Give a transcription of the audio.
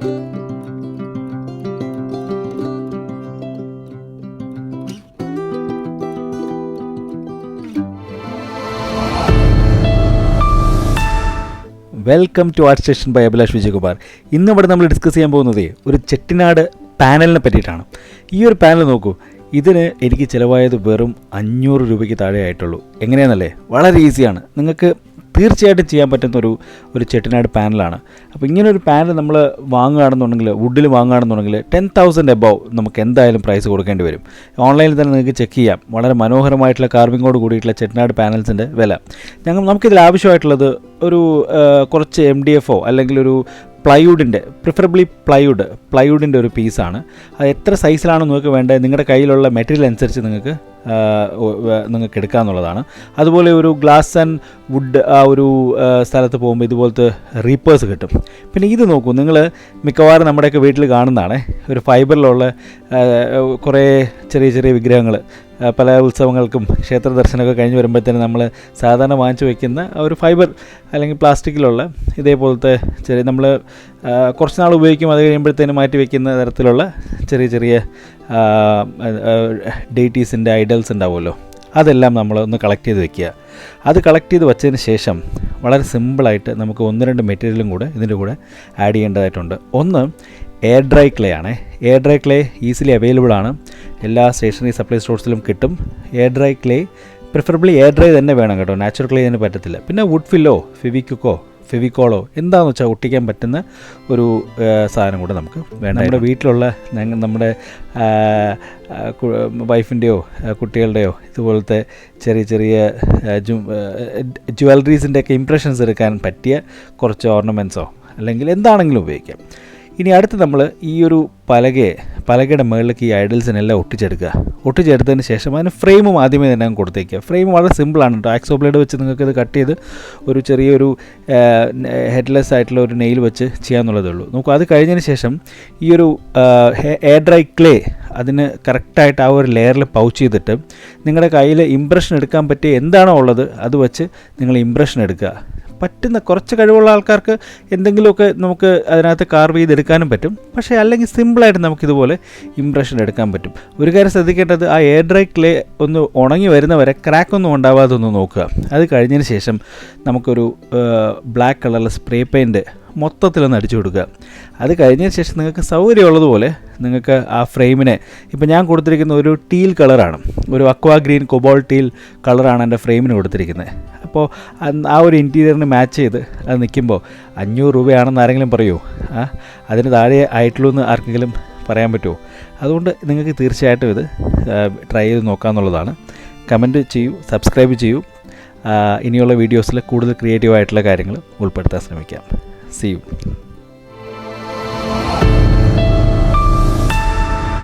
Welcome to art station by Abhilash Vijayakumar ഇന്ന് ഇവിടെ നമ്മൾ ഡിസ്കസ് ചെയ്യാൻ പോകുന്നത് ഒരു ചെട്ടിനാട് പാനലിനെ പറ്റിയിട്ടാണ്. ഈ ഒരു പാനൽ നോക്കൂ. ഇതിന് എനിക്ക് ചിലവായത് വെറും അഞ്ഞൂറ് രൂപയ്ക്ക് താഴെ ആയിട്ടുള്ളൂ എങ്ങനെയാണെന്നല്ലേ വളരെ ഈസിയാണ് നിങ്ങൾക്ക് തീർച്ചയായിട്ടും ചെയ്യാൻ പറ്റുന്ന ഒരു ഒരു ചെട്ടിനാട് പാനലാണ്. അപ്പോൾ ഇങ്ങനെ ഒരു പാനൽ നമ്മൾ വാങ്ങുകയാണെന്നുണ്ടെങ്കിൽ വുഡിൽ വാങ്ങുകയാണെന്നുണ്ടെങ്കിൽ ടെൻ തൗസൻഡ് എബവ് നമുക്ക് എന്തായാലും പ്രൈസ് കൊടുക്കേണ്ടി വരും. ഓൺലൈനിൽ തന്നെ നിങ്ങൾക്ക് ചെക്ക് ചെയ്യാം. വളരെ മനോഹരമായിട്ടുള്ള കാർവിങ്ങോട് കൂടിയിട്ടുള്ള ചെട്ടിനാട് പാനൽസിന്റെ വില. ഞങ്ങൾ നമുക്കിതിൽ ആവശ്യമായിട്ടുള്ളത് ഒരു കുറച്ച് എം ഡി എഫോ അല്ലെങ്കിൽ ഒരു പ്ലൈവുഡിന്റെ പ്രിഫറബിളി പ്ലൈവുഡ് പ്ലൈവുഡിന്റെ ഒരു പീസാണ് അത് എത്ര സൈസിലാണ് നിങ്ങൾക്ക് വേണ്ടത് നിങ്ങളുടെ കയ്യിലുള്ള മെറ്റീരിയൽ അനുസരിച്ച് നിങ്ങൾക്ക് ആ, എടുക്കുക എന്നുള്ളതാണ് നിങ്ങൾക്ക് അതുപോലെ ഒരു ഗ്ലാസ് ആൻഡ് വുഡ് ആ ഒരു സ്ഥലത്ത് പോകുമ്പോൾ ഇതുപോലത്തെ റീപ്പേഴ്സ് കിട്ടും. പിന്നെ ഇത് നോക്കൂ നിങ്ങൾ മിക്കവാറും നമ്മുടെയൊക്കെ വീട്ടിൽ കാണുന്നതാണ്. ഒരു ഫൈബറിലുള്ള കുറേ ചെറിയ ചെറിയ വിഗ്രഹങ്ങൾ പല ഉത്സവങ്ങൾക്കും ക്ഷേത്ര ദർശനമൊക്കെ കഴിഞ്ഞ് വരുമ്പോഴത്തേന് നമ്മൾ സാധാരണ വാങ്ങിച്ചു വയ്ക്കുന്ന ഒരു ഫൈബർ അല്ലെങ്കിൽ പ്ലാസ്റ്റിക്കിലുള്ള ഇതേപോലത്തെ ചെറിയ നമ്മൾ കുറച്ച് നാൾ ഉപയോഗിക്കും. അത് കഴിയുമ്പോഴത്തേന് മാറ്റി വയ്ക്കുന്ന തരത്തിലുള്ള ചെറിയ ചെറിയ ഡേറ്റീസിന്റെ ഐഡൽസ് ഉണ്ടാവുമല്ലോ. അതെല്ലാം നമ്മൾ ഒന്ന് കളക്ട് ചെയ്ത് വെക്കുക. അത് കളക്ട് ചെയ്ത് വെച്ചതിന് ശേഷം വളരെ സിമ്പിളായിട്ട് നമുക്ക് ഒന്ന് രണ്ട് മെറ്റീരിയലും കൂടെ ഇതിന്റെ കൂടെ ആഡ് ചെയ്യേണ്ടതായിട്ടുണ്ട്. ഒന്ന് എയർ ഡ്രൈ ക്ലേ ആണ്. Air dry clay easily available ആണ്. എല്ലാ സ്റ്റേഷനറി സപ്ലൈ സ്റ്റോഴ്സിലും കിട്ടും. Air dry clay preferably air dry തന്നെ വേണം കേട്ടോ. നാച്ചുറൽ ക്ലേ തന്നെ പറ്റത്തില്ല. പിന്നെ വുഡ് ഫില്ലോ ഫെവിക്കുക്കോ ഫെവിക്കോളോ എന്താണെന്ന് വെച്ചാൽ ഒട്ടിക്കാൻ പറ്റുന്ന ഒരു സാധനം കൂടെ നമുക്ക് വേണം നമ്മുടെ വീട്ടിലുള്ള നമ്മുടെ വൈഫിന്റെയോ കുട്ടികളുടെയോ ഇതുപോലത്തെ ചെറിയ ചെറിയ ജ്വല്ലറീസിന്റെ ഒക്കെ ഇംപ്രഷൻസ് എടുക്കാൻ പറ്റിയ കുറച്ച് ഓർണമെന്റ്സോ അല്ലെങ്കിൽ എന്താണെങ്കിലും ഉപയോഗിക്കാം. ഇനി അടുത്ത് നമ്മൾ ഈ ഒരു പലകയെ പലകയുടെ മുകളിലേക്ക് ഈ ഐഡൽസിനെല്ലാം ഒട്ടിച്ചെടുക്കുക. ഒട്ടിച്ചെടുത്തതിന് ശേഷം അതിന് ഫ്രെയിമും ആദ്യമേ തന്നെ കൊടുത്തേക്കുക. ഫ്രെയിം വളരെ സിമ്പിളാണ് കേട്ടോ. ആക്സോ ബ്ലേഡ് വെച്ച് നിങ്ങൾക്ക് ഇത് കട്ട് ചെയ്ത് ഒരു ചെറിയൊരു ഹെഡ്ലെസ് ആയിട്ടുള്ള ഒരു നെയിൽ വെച്ച് ചെയ്യാമെന്നുള്ളതേ ഉള്ളൂ. നോക്കൂ അത് കഴിഞ്ഞതിന് ശേഷം ഈ ഒരു എയർ ഡ്രൈ ക്ലേ അതിന് കറക്റ്റായിട്ട് ആ ഒരു ലെയറിൽ പൗച്ച് ചെയ്തിട്ട് നിങ്ങളുടെ കയ്യിൽ ഇംപ്രഷൻ എടുക്കാൻ പറ്റിയ എന്താണോ ഉള്ളത് അത് വെച്ച് നിങ്ങൾ ഇംപ്രഷൻ എടുക്കുക. പറ്റുന്ന കുറച്ച് കഴിവുള്ള ആൾക്കാർക്ക് എന്തെങ്കിലുമൊക്കെ നമുക്ക് അതിനകത്ത് കാർവ് ചെയ്തെടുക്കാനും പറ്റും. പക്ഷേ അല്ലെങ്കിൽ സിമ്പിളായിട്ട് നമുക്കിതുപോലെ ഇംപ്രഷൻ എടുക്കാൻ പറ്റും. ഒരു കാര്യം ശ്രദ്ധിക്കേണ്ടത് ആ എയർ ഡ്രൈ ക്ലേ ഒന്ന് ഉണങ്ങി വരുന്നവരെ ക്രാക്ക് ഒന്നും ഉണ്ടാവാതെ ഒന്ന് നോക്കുക. അത് കഴിഞ്ഞതിന് ശേഷം നമുക്കൊരു ബ്ലാക്ക് കളറിൽ സ്പ്രേ പെയിന്റ് മൊത്തത്തിലൊന്ന് അടിച്ചു കൊടുക്കുക. അത് കഴിഞ്ഞതിന് ശേഷം നിങ്ങൾക്ക് സൗകര്യമുള്ളതുപോലെ നിങ്ങൾക്ക് ആ ഫ്രെയിമിനെ ഇപ്പോൾ ഞാൻ കൊടുത്തിരിക്കുന്ന ഒരു ടീൽ കളറാണ്. ഒരു അക്വാ ഗ്രീൻ കൊബോൾ ടീൽ കളറാണ് എന്റെ ഫ്രെയിമിന് കൊടുത്തിരിക്കുന്നത്. അപ്പോൾ ആ ഒരു ഇന്റീരിയറിന് മാച്ച് ചെയ്ത് അത് നിൽക്കുമ്പോൾ അഞ്ഞൂറ് രൂപയാണെന്ന് ആരെങ്കിലും പറയുമോ അതിന് താഴെ ആയിട്ടുള്ളൂ എന്ന് ആർക്കെങ്കിലും പറയാൻ പറ്റുമോ? അതുകൊണ്ട് നിങ്ങൾക്ക് തീർച്ചയായിട്ടും ഇത് ട്രൈ ചെയ്ത് നോക്കാമെന്നുള്ളതാണ്. കമന്റ് ചെയ്യൂ സബ്സ്ക്രൈബ് ചെയ്യൂ. ഇനിയുള്ള വീഡിയോസിൽ കൂടുതൽ ക്രിയേറ്റീവ് ആയിട്ടുള്ള കാര്യങ്ങൾ ഉൾപ്പെടുത്താൻ ശ്രമിക്കാം. C U